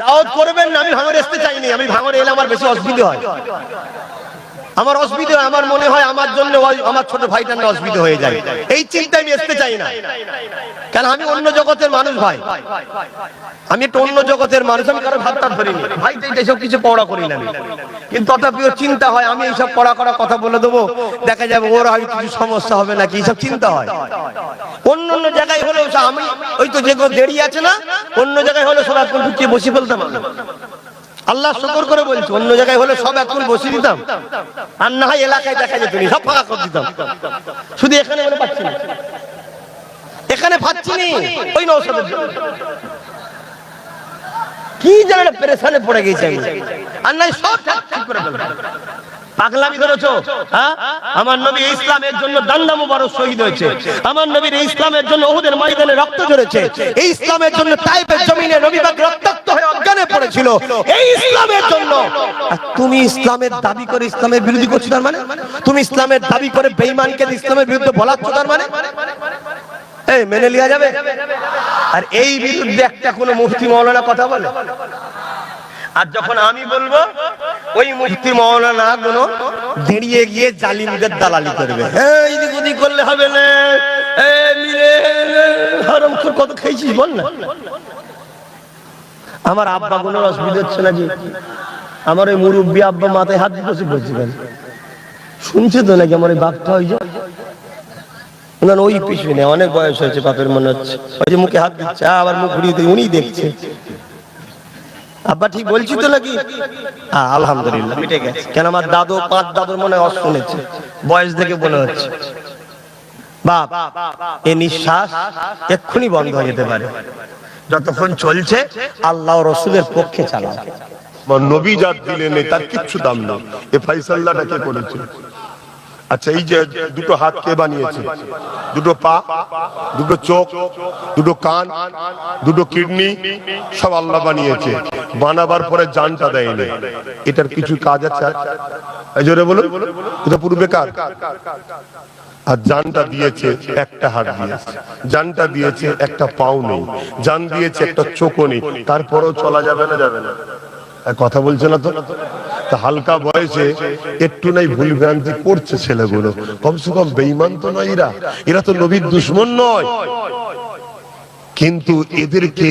দাওয়াত করবেন না আমি ভাঙর আসতে চাইনি আমি ভাঙর এলে আমার বেশি অসুবিধা হয়। আমার অসুবিধা হয়, আমার মনে হয় আমার জন্য আমার ছোট ভাইটার অসুবিধা হয়ে যায়। এই চিন্তা আমি আসতে চাই না। কেন আমি অন্য জগতের মানুষ ভাই। আমি একটু অন্য জগতের মানুষ, আমি কারও ভাবটা ধরিনি। ভাই এইসব কিছু পড়া করি না। কিন্তু তথাপিও চিন্তা হয়, আমি এইসব পড়া করা কথা বলে দেবো। দেখা যাবে ওর হয় কিছু সমস্যা হবে নাকি, এইসব চিন্তা হয়। অন্য অন্য জায়গায় হলেও আমি, ওই তো যেগুলো দেরি আছে না, অন্য জায়গায় হলে সব এখন ঢুকিয়ে বসে ফেলতাম। আল্লাহ শকর করে বলছি, অন্য জায়গায় হলে সব এখন বসে দিতাম আর না হয় এলাকায় দেখা যেত সব ফাঁকা করে দিতাম শুধু এখানে মনে পাচ্ছি না এখানে পাচ্ছি নি, ওই নৌসাদের। কি জানে পেরেশানে পড়ে গেছে আমি আর নাই সব ঠিক করে। পাগলামি করেছ? হ্যাঁ? আমার নবী ইসলামের জন্য দান্ডা মুবারক শহীদ হয়েছে। আমার নবীর ইসলামের জন্য ওহুদের ময়দানে রক্ত ঝরেছে। এই ইসলামের জন্য তাইফের জমিনে নবী পাক রক্তাক্ত হয়ে অজ্ঞানে পড়েছিল। এই ইসলামের জন্য। আর তুমি ইসলামের দাবি করে ইসলামের বিরোধী করছ তার মানে? তুমি ইসলামের দাবি করে বেঈমানকে ইসলামের বিরুদ্ধে বলাচ্ছ তার মানে? এই, মেনে লিয়া যাবে? আর এই বিরুদ্ধে একটা কোনো মুফতি মৌলানা কথা বলে? আর যখন আমি বলব ওই মুফতি মৌলানা গুলো দাঁড়িয়ে গিয়ে জালিমদের দালালি করবে। হ্যাঁ করলে হবে না। কত খেয়েছিস বল না। আমার আব্বা কোনো অসুবিধা হচ্ছে নাকি? আমার ওই মুরব্বী আব্বা মাথায় হাত বসে বলছি কেন? শুনছে তো নাকি আমার এই বাপটা ওই যে? না না, ওই পিছনে অনেক বয়স হয়েছে বাপের মনে হচ্ছে। ওই যে মুখে হাত দিচ্ছে আবার মুখ ঘুরিয়ে উনি দেখছে। আব্বা ঠিক বলছি তো নাকি? আলহামদুলিল্লাহ মিটে গেছে। কেন আমার দাদু পাঁচ দাদুর মনে হয় শুনেছে বয়স দেখে মনে হচ্ছে। বাপ এ নিঃশ্বাস এক্ষুনি বন্ধ হয়ে যেতে পারে। যতক্ষণ চলছে আল্লাহ ও রসুলের পক্ষে চালাও। আমার নবী যার দিলেন তার কিচ্ছু দাম নেই। এ ফাইসাল্লাটা কে করেছে? আচ্ছা এই যে দুটো হাত কে বানিয়েছে? দুটো পা, দুটো চোখ, দুটো কান, দুটো কিডনি, সব আল্লাহ বানিয়েছে। বানাবার পরে জানটা দেয়নি। এটার কিছু কাজ আছে? জোরে বলুন। এটা পুরো বেকার। আর জানটা দিয়েছে একটা হাত দিয়েছে জানটা দিয়েছে একটা পাও নেই। জান দিয়েছে একটা চোখও নেই। তারপরেও চলা যাবে না? যাবে না কথা বলছে না তো? হালকা বয়সে একটু নাই ভুল ভ্রান্তি করছে ছেলেগুলো। কমসে কম বেইমান তো নয় এরা। এরা তো নবীর দুশ্মন নয়। কিন্তু এদেরকে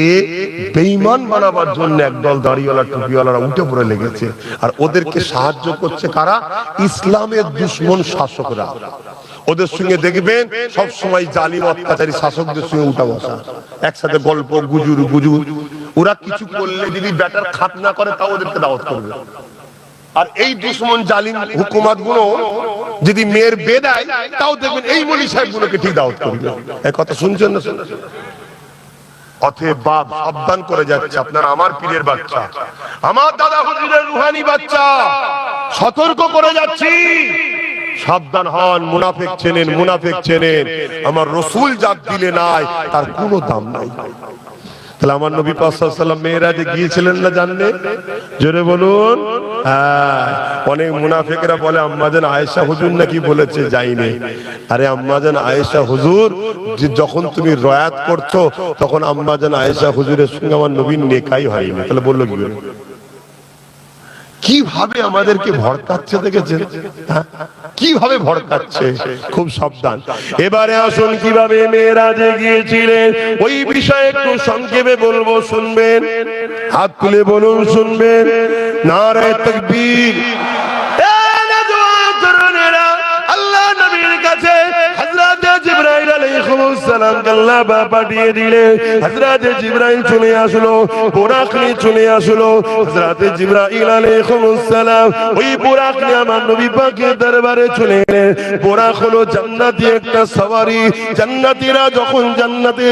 বেইমান বানাবার জন্য একদল দাড়িওয়ালা, টুপিওয়ালারা উঠে পড়ে লেগেছে। আর ওদেরকে সাহায্য করছে কারা? ইসলামের দুশ্মন শাসকরা। ওদের সঙ্গে দেখবেন সব সময় জালিম, অত্যাচারী শাসকদের সঙ্গে উঠা বসা। একসাথে গল্প, গুজুর গুজুর। ওরা কিছু করলে যদি ব্যাটার খাত না করে, তাও ওদেরকে দাওয়াত করবে। আর এই দুশ্মন জালিম হুকুমাতগুলো যদি মেয়ের বেদায় তাও দেখবেন এই মলি সাহেব গুলোকে ঠিক দাওয়াত করবে এই কথা শুনছেন না? করে যাচ্ছে। আমার সাবধান হন, মুনাফেক চেনেন, মুনাফেক আমার রসুল যাক দিলে নাই, তার কোনো দাম নাই। তাহলে আমার নবী পাশাল্লাম মেয়েরা যে গিয়েছিলেন না জানলে? জোরে বলুন। হ্যাঁ অনেক মুনাফেকরা বলে আম্মাজান আয়েশা হুজুর নাকি? বলেছে, যাইনি। আরে আম্মাজান আয়েশা হুজুর, যে যখন তুমি রয়াত করছ, তখন আম্মাজান আয়েশা হুজুরের সঙ্গে আমার নবীন নেকাই হয়নি। তাহলে বলল কি? কীভাবে আমাদেরকে ভরকাচ্ছে দেখেছেন? হ্যাঁ? কীভাবে ভরকাচ্ছে খুব সাবধান। এবারে আসুন, কীভাবে মেয়েরা যে গিয়েছিলেন ওই বিষয়ে একটু সংক্ষেপে বলব, শুনবেন? হাত তুলে বলুন, শুনবেন? নারায় তকবীর।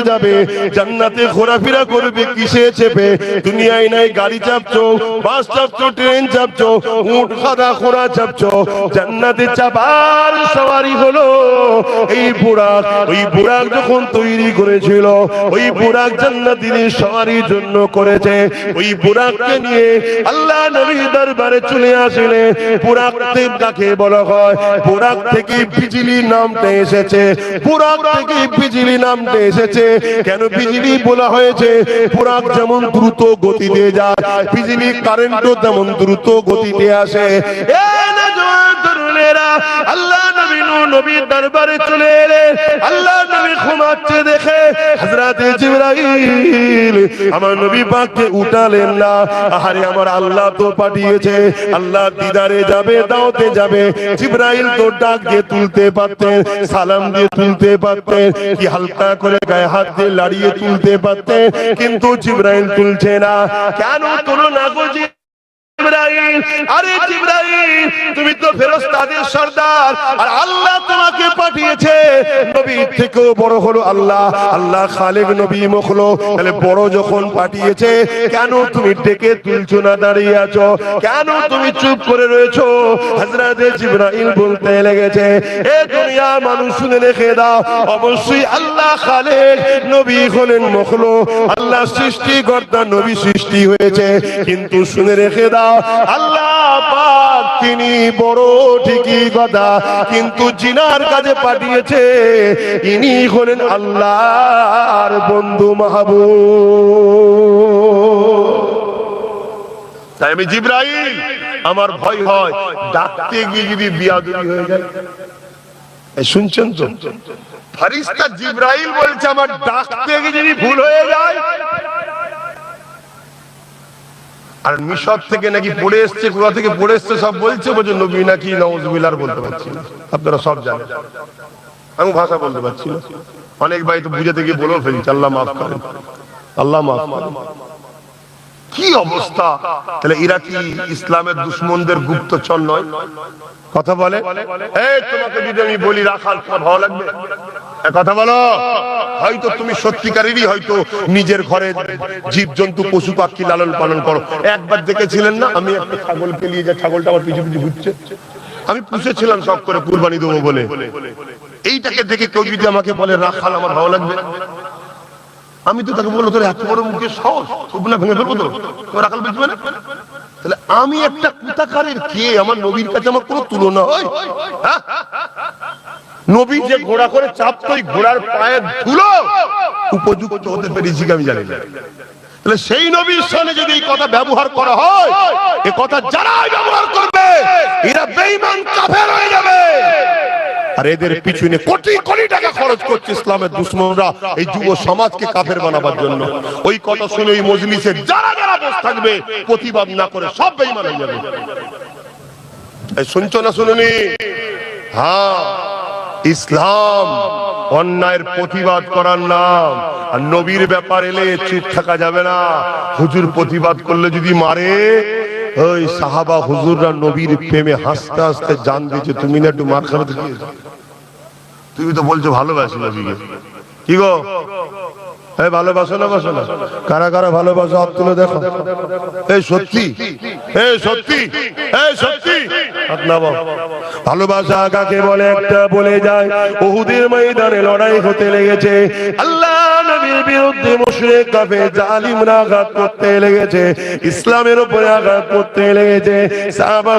যাবে, জান্নাতে ঘোরাফেরা করবে, কিসে চেপে? দুনিয়ায় নাই, গাড়ি চাপছো, বাস চাপছো, ট্রেন চাপছো, উট, খাদা খোরা চাপছো। জান্নাতে চাপার সওয়ারি হলো এই ওই বুরাক যখন তৈরি করেছিল, ওই বুরাক জান্নাতির সবারই জন্য করেছে। ওই বুরাককে নিয়ে আল্লাহ নবী দরবারে চলে আসলে। বুরাক কাকে বলা হয়? বুরাক থেকে বিজলি নামটা এসেছে। বুরাক থেকে বিজলি নামটা এসেছে। কেন বিজলি বলা হয়েছে? বুরাক যেমন দ্রুত গতিতে যায়, বিজলি কারেন্টও তেমন দ্রুত গতিতে আসে। তরুণেরা আল্লাহ নবী নবীর দরবারে চলে এলেন আল্লাহ নবী ঘুমাচ্ছে দেখে, হযরত জিবরাইল আমার নবী পাককে উঠালেন না। আহারে, আমার আল্লাহ তো পাঠিয়েছে, আল্লাহ দিদারে যাবে, দাওতে যাবে। জিবরাইল তো ডাক দিয়ে তুলতে পারতেন, সালাম দিয়ে তুলতে পারতেন, কি হালকা করে গায়ে হাত দিয়ে লাড়িয়ে তুলতে পারতেন, কিন্তু জিবরাইল তুলছে না। কেন তুলো না গো আরে আল্লাহ তোমাকে নবী কেন তুমি ডেকে তুলছো না দাঁড়িয়ে আছো? কেন তুমি চুপ করে বলতে লেগেছে, এ দুনিয়া মানুষ শুনে রেখে দাও, অবশ্যই আল্লাহ খালেক, নবী হলেন মখলো। আল্লাহ নবী সৃষ্টি হয়েছে, কিন্তু শুনে রেখে দাও আল্লাহ পাক তিনি বড় ঠিকই কথা, কিন্তু জিনার কাজে পাঠিয়েছে। ইনি হলেন আল্লাহর বন্ধু মাহবুব। তাই আমি জিব্রাইল, আমার ভয় হয়, ডাকতে গিয়ে যদি বিয়াদুরি হয়ে যায়। শুনছেন তো? ফারিস্তা জিব্রাইল বলছে, আমার ডাকতে গিয়ে যদি ভুল হয়ে যায় আর মিশর থেকে নাকি পড়ে এসছে, কোথা থেকে পড়ে এসছে সব বলছে বলছে নবী নাকি নওয়াজবিল্লার বলতে পারছি আপনারা সব জানেন। আমি ভাষা বলতে পারছি না। অনেক ভাই তো বুঝাতে গিয়ে বলেও ফেলছি, আল্লাহ মাফ করেন। আল্লাহ মাফ করেন। কি অবস্থা? তাহলে কি ইসলামের দুশ্মনদের গুপ্তচর নয়? কথা বলে? এই, তোমাকে যদি আমি বলি, রাখাল, তোমার ভালো লাগবে? কথা বলো। হয়তো তুমি সত্যিকারেরই হয়তো নিজের ঘরে জীব জন্তু পশু পাখি লালন পালন করো। একবার দেখেছিলেন না? আমি একটা ছাগলকে নিয়ে যা ছাগলটা আমার পিছু পিছু ঘুরছে। আমি পুষেছিলাম সব করে কুরবানি দেবো বলে। এইটাকে দেখে কেউ যদি আমাকে বলে, রাখাল, আমার ভালো লাগবে। আমি তো তাকে বলব তোর এত বড় মুখে সাহস না ভেঙে ফেলব তো। রাখাল বেচবে না? তাহলে আমি একটা কুতাকারের কে আমার নবীর কাছে আমার কোনো তুলনা হয়? হ্যাঁ? নবী যে ঘোড়া করে চাপতো ওই ঘোড়ার পায়ের ধুলো, উপযুক্ত হতে পেরেছি আমি জানি না। তাহলে সেই নবীর সামনে যদি এই কথা ব্যবহার করা হয়, এ কথা যারাই ব্যবহার করবে, এরা বেঈমান কাফের হয়ে যাবে। আর এদের পিছনে কোটি কোটি টাকা খরচ করছে ইসলামের দুশ্মনরা এই যুব সমাজকে কাফের বানাবার জন্য। ওই কথা শুনে ওই মজলিসে যারা যারা বসে থাকবে, প্রতিবাদ না করে সব বেঈমান হয়ে যাবে। শুনছো না শুনুনি? হ্যাঁ। ইসলাম, অন্যায়ের প্রতিবাদ করার নাম। আর নবীর ব্যাপার এলে চুপ থাকা যাবে না। হুজুর প্রতিবাদ করলে যদি মারে, ওই সাহাবা হুজুররা নবীর প্রেমে হাসতে হাসতে জান দিয়েছে, তুমি না একটু মার খাবে তুমি তো বলছো ভালোবাসি নবীকে। কি গো? এই ভালোবাসো না, বাসো না। কারা কারা ভালোবাসো, হাত তুলে দেখো। এই সত্যি? এই সত্যি? এই সত্যি? হাত নামাও। ভালোবাসা কাকে বলে? একটা বলে যায় বহুদের ময়দানে লড়াই হতে লেগেছে। আল্লাহ ইসলামের উপরে আঘাত করতে লেগেছে। সাহাবা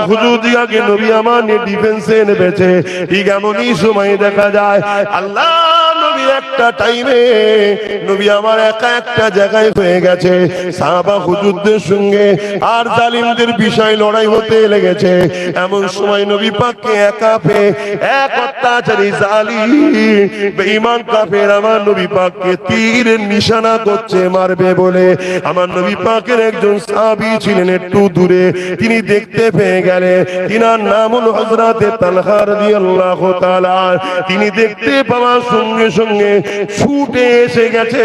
নবী আমার ডিফেন্সে নেবেছে ঠিক এমনই সময় দেখা যায়, আল্লাহ একটা টাইমে নবী আমার একা একটা জায়গায় হয়ে গেছে। সাহাবা হুজুরদের সঙ্গে আর জালিমদের বিষয় লড়াই হতে লেগেছে। এমন সময় নবী পাককে একা পেয়ে এক অত্যাচারী জালিম, বেঈমান কাফের আমার নবী পাককে তীরের নিশানা করছে মারবে বলে। আমার নবী পাকের একজন সাহাবী ছিলেন একটু দূরে। তিনি দেখতে পেয়ে গেলেন তিনার নাম হলো হযরতে তালহা রাদিয়াল্লাহু তাআলা। তিনি দেখতে পাওয়ার সঙ্গে সঙ্গে ছুটে এসে গেছে।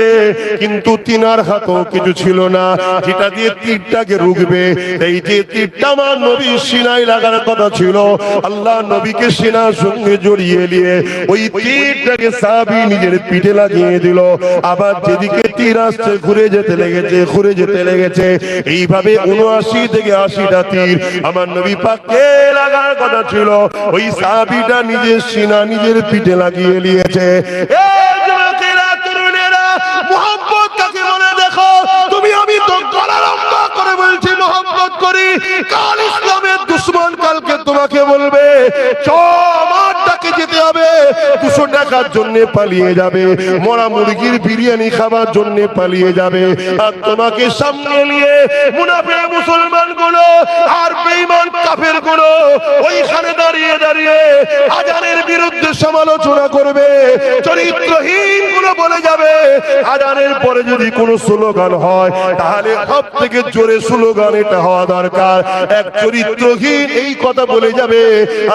কিন্তু তিনার হাতেও কিছু ছিল না। যেটা দিয়ে তীরটাকে রুখবে, এই যে তীরটা আমার নবীর সিনাই লাগার কথা ছিল, আল্লাহ নবীকে সিনার সঙ্গে জড়িয়ে নিয়ে ওই তীরটাকে সাবি নিজের পিঠে লাগিয়ে দিল। আবার যেদিকে তীর আসছে, ঘুরে যেতে লেগেছে, ঘুরে যেতে লেগেছে। এইভাবে উনআশি থেকে আশিটা তীর আমার নবী পাককে লাগার কথা ছিল। ওই সাবিটা নিজের সিনা নিজের পিঠে লাগিয়ে নিয়েছে। এই করি। কাল ইসলামের দুশ্মন কালকে তোমাকে বলবে চ আমার ডাকে যেতে দুশো টাকার জন্য পালিয়ে যাবে। মরা মুরগির বিরিয়ানি খাবার জন্য পালিয়ে যাবে। আর তোমাকে সামনে নিয়ে মুনাফে মুসলমানগুলো আর বেঈমান কাফেরগুলো ওইখানে দাঁড়িয়ে দাঁড়িয়ে আজানের বিরুদ্ধে সমালোচনা করবে। চরিত্রহীনগুলো বলে যাবে। আজানের পরে যদি কোনো স্লোগান হয়, তাহলে সব থেকে জোরে স্লোগান এটা হওয়া দরকার। এক চরিত্রহীন এই কথা বলে যাবে।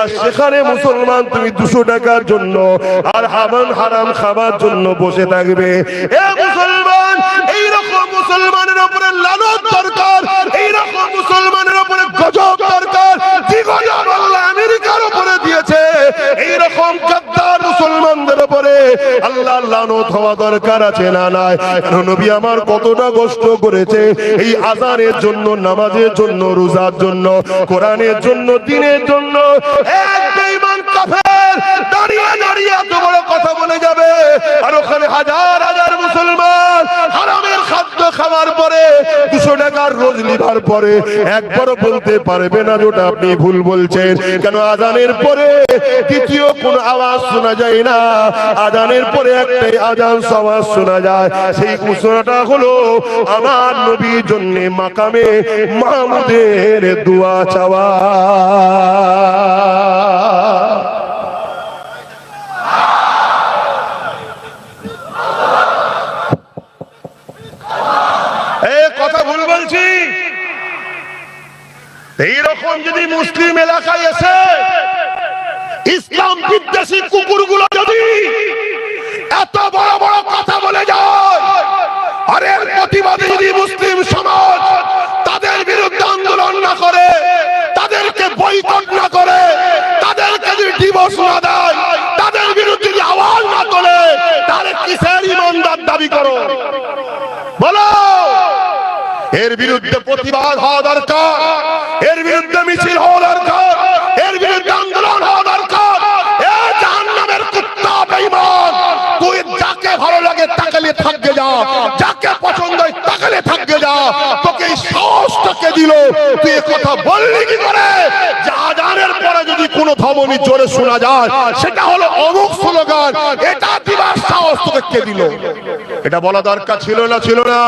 আর সেখানে মুসলমান, তুমি দুশো টাকার জন্য আর হামান হারাম খাবার জন্য বসে থাকবে। এ মুসলমান মুসলমানের উপরে দরকার মুসলমানের উপরে গজব দরকার। আল্লাহ আমেরিকার উপরে দিয়েছে। মুসলমানদের উপরে আল্লাহ লানত হওয়া দরকার আছে না নাই? নবী আমার কতটা কষ্ট করেছে এই আজানের জন্য, নামাজের জন্য, রোজার জন্য, কোরআনের জন্য, দিনের জন্য। এক বেঈমান কাফের। দাঁড়িয়ে দাঁড়িয়ে এত বড় কথা বলে যাবে। আর ওখানে হাজার হাজার মুসলমান হারামের খাদ্য খাওয়ার পরে, দুশো টাকার রোজ লিভার পরে, একবারও বলতে পারবে না যেটা আপনি ভুল বলছেন। কেন আজানের পরে দ্বিতীয় কোন আওয়াজ শোনা যায় না। আজানের পরে একটাই আজান আওয়াজ শোনা যায়। সেই ঘোষণাটা হলো, আমার নবীর জন্য মাকামে মাহমুদের দোয়া চাওয়া এই কথা ভুল বলছি এইরকম যদি মুসলিম এলাকায় এসে ইসলাম বিদ্বেষী কুকুরগুলো যদি এত বড় বড় কথা বলে যায়, আর প্রতিবাদে যদি মুসলিম সমাজ তাদের বিরুদ্ধে আন্দোলন না করে, তাদেরকে বয়কট না করে, তাদেরকে যদি ডিভোর্স না দেয়, তাদের বিরুদ্ধে যদি আওয়াজ না তোলে, তাহলে কিসের ইমানদার দাবি করো? বলো! এর বিরুদ্ধে প্রতিবাদ হওয়া দরকার। এর বিরুদ্ধে মিছিল হওয়া দরকার, এর বিরুদ্ধে আন্দোলন হওয়া দরকার। এ জাহান্নামের কুত্তা, বেঈমান, তুই যাকে ভালো লাগে তাকে নিয়ে থাকবে যা, যাকে পছন্দ হয় তাকে নিয়ে থাকবে যা। তোকে এই সাহসটাকে দিল, তুই কথা বললি কি করে? যে আজানের পরে যদি কোনো ধমনী জোরে শোনা যায়, সেটা হলো অমুক স্লোগান, এটা দিবার সাহস তোকে কে দিল? এটা বলা দরকার ছিল না ছিল না।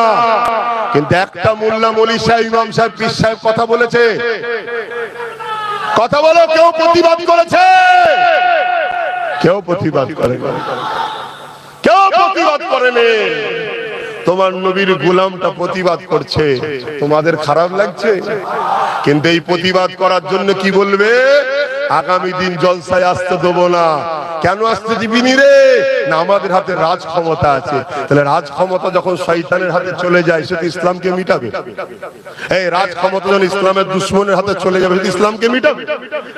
কিন্তু একটা মোল্লা মলি সাহেব, ইমাম সাহেব, পীর সাহেব কথা বলেছে। কথা বলো, কেউ প্রতিবাদ করেছে? কেউ প্রতিবাদ করে কেউ প্রতিবাদ করেনি। তোমার নবীর গোলামটা প্রতিবাদ করছে। তোমাদের খারাপ লাগছে? কিন্তু এই প্রতিবাদ করার জন্য কি বলবে? আগামী দিন জলসায় আসতে দেবো না। কেন আসতে দিবি নি রে? না, আমাদের হাতে রাজ ক্ষমতা আছে। তাহলে রাজ ক্ষমতা যখন শয়তানের হাতে চলে যায় সেটা ইসলামকে মিটাবে। এই রাজ ক্ষমতা যখন ইসলামের দুশ্মনের হাতে চলে যাবে সেটা ইসলামকে মিটাবে।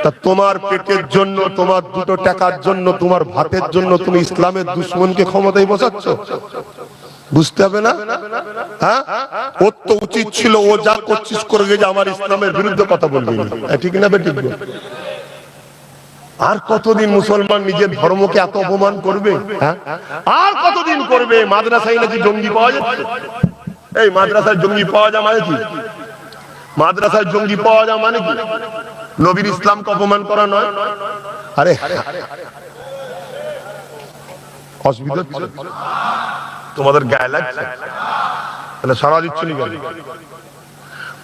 তা তোমার পেটের জন্য, তোমার দুটো টাকার জন্য, তোমার ভাতের জন্য তুমি ইসলামের দুশ্মনকে ক্ষমতায় বসাচ্ছ? বুঝতে হবে না? হ্যাঁ? ওর তো উচিত ছিল, ও যা করছিস করে গেছে আমার ইসলামের বিরুদ্ধে কথা বলবি। ঠিক না বেঠিক আর কতদিন মুসলমান নিজের ধর্মকে এত অপমান করবে? হ্যাঁ? আর কতদিন করবে? মাদ্রাসায় নাকি জঙ্গি পাওয়া যাচ্ছে? এই, মাদ্রাসায় জঙ্গি পাওয়া যায় মানে কি? মাদ্রাসায় জঙ্গি পাওয়া যায় মানে কি? নবীর ইসলামকে অপমান করা নয়? আরে। অসুবিধা? তোমাদের গায়ে লাগছে? তাহলে সারা দিচ্ছ নি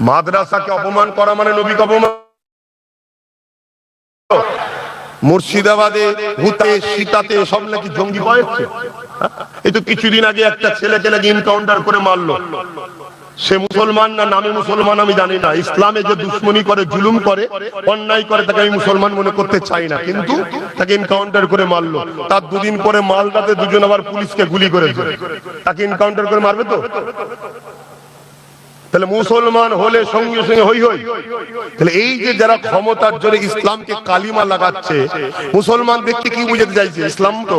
মাদ্রাসাকে অপমান করা মানে নবীকে অপমান? মুর্শিদাবাদে ভূতে, সীতাতে সব নাকি জঙ্গি হয়েছে এই তো কিছুদিন আগে একটা ছেলেকে নাকি এনকাউন্টার করে মারলো। সে মুসলমান না নামে মুসলমান আমি জানি না। ইসলামে যে দুশ্মনী করে, জুলুম করে, অন্যায় করে, তাকে আমি মুসলমান মনে করতে চাই না। কিন্তু তাকে এনকাউন্টার করে মারলো। তার দুদিন পরে মালদাতে দুজন আবার পুলিশকে গুলি করে তাকে এনকাউন্টার করে মারবে তো? তাহলে মুসলমান হলে সঙ্গে সঙ্গে হই হই। তাহলে এই যে যারা ক্ষমতার জন্য ইসলামকে কালিমা লাগাচ্ছে, মুসলমান দেখতে কি বুঝাতে চাইছে? ইসলাম তো।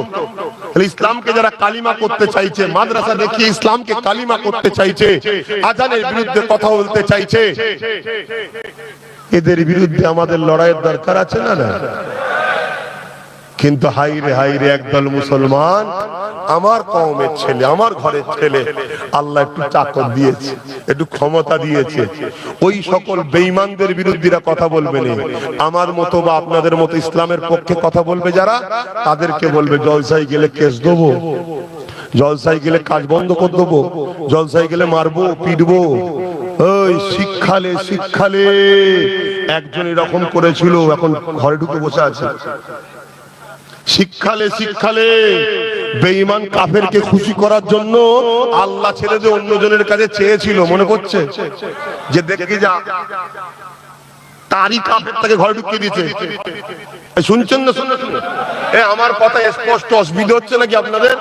তাহলে ইসলামকে যারা কালিমা করতে চাইছে, মাদ্রাসা দেখিয়ে ইসলামকে কালিমা করতে চাইছে, আজানের বিরুদ্ধে কথা বলতে চাইছে। এদের বিরুদ্ধে আমাদের লড়াইয়ের দরকার আছে না না? কিন্তু হাই রে হাই রে, একদল মুসলমান, আমার কওমের ছেলে, আমার ঘরের ছেলে, আল্লাহ একটু চাকর দিয়েছে, একটু ক্ষমতা দিয়েছে। ওই সকল বেঈমানদের বিরুদ্ধীরা কথা বলবে না। আমার মতো বা আপনাদের মতো ইসলামের পক্ষে কথা বলবে যারা, তাদেরকে বলবে জলসাই গেলে কেস দেবো জলসাই গেলে কাজ বন্ধ করে দেবো জলসাই গেলে মারবো, পিটবো। ওই শিক্ষালে শিক্ষালে একজন এরকম করেছিল, এখন ঘরে ঢুকে বসে আছে। শিক্ষালে শিক্ষালে। বেঈমান কাফেরকে খুশি করার জন্য আল্লাহ ছেলে যে অন্যজনের কাছে চেয়েছিল, মনে করছে? যে দেখে যা, তারই কাফের তাকে ঘরে ঢুকিয়ে দিয়েছে। শুনছেন না, শুনছেন আমার কথা স্পষ্ট অসুবিধা হচ্ছে নাকি আপনাদের?